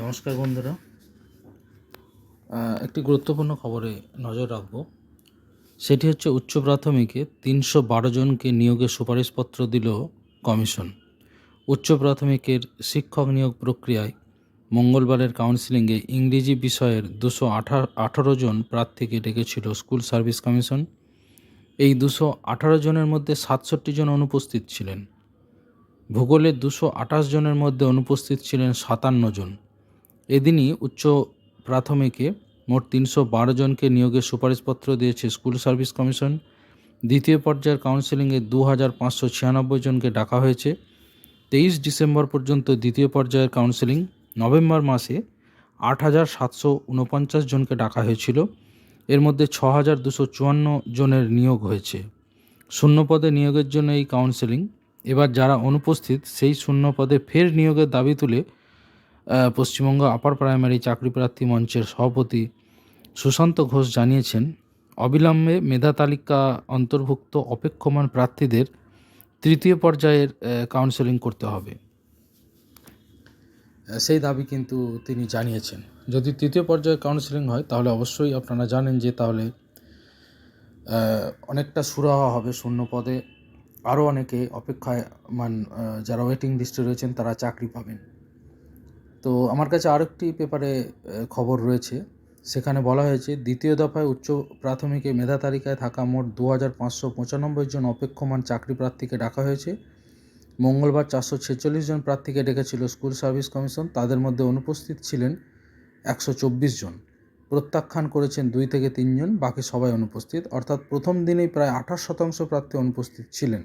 নমস্কার বন্ধুরা। একটি গুরুত্বপূর্ণ খবরে নজর রাখব। সেটি হচ্ছে উচ্চ প্রাথমিকে তিনশো বারো জনকে নিয়োগের সুপারিশপত্র দিল কমিশন। উচ্চ প্রাথমিকের শিক্ষক নিয়োগ প্রক্রিয়ায় মঙ্গলবারের কাউন্সিলিংয়ে ইংরেজি বিষয়ের দুশো আঠারো জন প্রার্থীকে ডেকেছিল স্কুল সার্ভিস কমিশন। এই দুশো আঠারো জনের মধ্যে সাতষট্টি জন অনুপস্থিত ছিলেন। ভূগোলের দুশো আঠাশ জনের মধ্যে অনুপস্থিত ছিলেন সাতান্ন জন। এদিনই উচ্চ প্রাথমিকে মোট তিনশো বারো জনকে নিয়োগের সুপারিশপত্র দিয়েছে স্কুল সার্ভিস কমিশন। দ্বিতীয় পর্যায়ের কাউন্সেলিংয়ে দু হাজার পাঁচশো ছিয়ানব্বই জনকে ডাকা হয়েছে। তেইশ ডিসেম্বর পর্যন্ত দ্বিতীয় পর্যায়ের কাউন্সেলিং নভেম্বর মাসে আট হাজার সাতশো উনপঞ্চাশ জনকে ডাকা হয়েছিল। এর মধ্যে ছ হাজার দুশো চুয়ান্ন জনের নিয়োগ হয়েছে। শূন্য পদে নিয়োগের জন্য এই কাউন্সেলিং। এবার যারা অনুপস্থিত, সেই শূন্য পদে ফের নিয়োগের দাবি তুলে পশ্চিমবঙ্গ আপার প্রাইমারি চাকরি প্রার্থী মঞ্চের সভাপতি সুশান্ত ঘোষ জানিয়েছেন, অবিলম্বে মেধা তালিকা অন্তর্ভুক্ত অপেক্ষমান প্রার্থীদের তৃতীয় পর্যায়ের কাউন্সেলিং করতে হবে। সেই দাবি কিন্তু তিনি জানিয়েছেন। যদি তৃতীয় পর্যায়ে কাউন্সেলিং হয়, তাহলে অবশ্যই আপনারা জানেন যে তাহলে অনেকটা সুরাহা হবে শূন্য পদে আরও অনেকে অপেক্ষায় মান যারা ওয়েটিং লিস্টে রয়েছেন, তারা চাকরি পাবেন। তো আমার কাছে আরেকটি পেপারে খবর রয়েছে। সেখানে বলা হয়েছে, দ্বিতীয় দফায় উচ্চ প্রাথমিকে মেধা তালিকায় থাকা মোট দু হাজার পাঁচশো পঁচানব্বই জন অপেক্ষমান চাকরি প্রার্থীকে ডাকা হয়েছে। মঙ্গলবার চারশো ছেচল্লিশ জন প্রার্থীকে ডেকেছিল স্কুল সার্ভিস কমিশন। তাদের মধ্যে অনুপস্থিত ছিলেন একশো চব্বিশ জন। প্রত্যাখ্যান করেছেন দুই থেকে তিনজন বাকি সবাই অনুপস্থিত। অর্থাৎ প্রথম দিনেই প্রায় আঠাশ শতাংশ প্রার্থী অনুপস্থিত ছিলেন।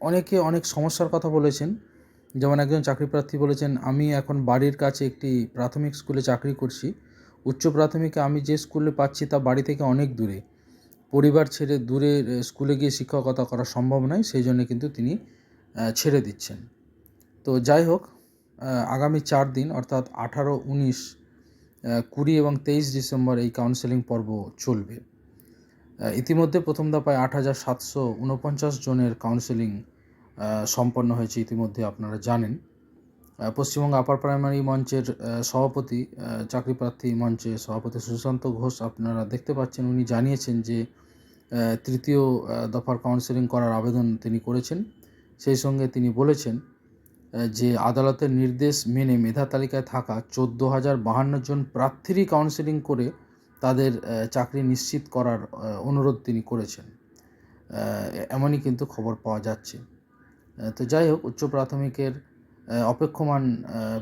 অনেকে অনেক সমস্যার কথা বলেছেন। যেমন একজন চাকরি প্রার্থী বলেছেন, আমি এখন বাড়ির কাছে একটি প্রাথমিক স্কুলে চাকরি করছি। উচ্চ প্রাথমিকে আমি যে স্কুলে পাচ্ছি তা বাড়ি থেকে অনেক দূরে। পরিবার ছেড়ে দূরে স্কুলে গিয়ে শিক্ষকতা করা সম্ভব নয়। সেই জন্য কিন্তু তিনি ছেড়ে দিচ্ছেন। তো যাই হোক আগামী চার দিন, অর্থাৎ আঠারো, উনিশ কুড়ি এবং তেইশ ডিসেম্বর এই কাউন্সেলিং পর্ব চলবে। ইতিমধ্যে প্রথম দফায় আট হাজার সাতশো উনপঞ্চাশ জনের কাউন্সেলিং সম্পন্ন হয়েছে ইতিমধ্যে আপনারা জানেন। পশ্চিমবঙ্গ আপার প্রাইমারি মঞ্চের সভাপতি আহ, চাকরি প্রার্থী মঞ্চের সভাপতি সুশান্ত ঘোষ আপনারা দেখতে পাচ্ছেন উনি জানিয়েছেন যে তৃতীয় দফার কাউন্সেলিং করার আবেদন তিনি করেছেন। সেই সঙ্গে তিনি বলেছেন যে আদালতের নির্দেশ মেনে মেধা তালিকায় থাকা চোদ্দ হাজার বাহান্ন জন প্রার্থীরই কাউন্সেলিং করে তাদের চাকরি নিশ্চিত করার অনুরোধ তিনি করেছেন। এমনই কিন্তু খবর পাওয়া যাচ্ছে। তো যাই হোক, উচ্চ প্রাথমিকের অপেক্ষমান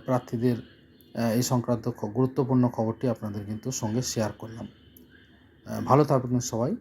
প্রার্থীদের এই সংক্রান্ত গুরুত্বপূর্ণ খবরটি আপনাদের কিন্তু সঙ্গে শেয়ার করলাম। ভালো থাকবেন সবাই।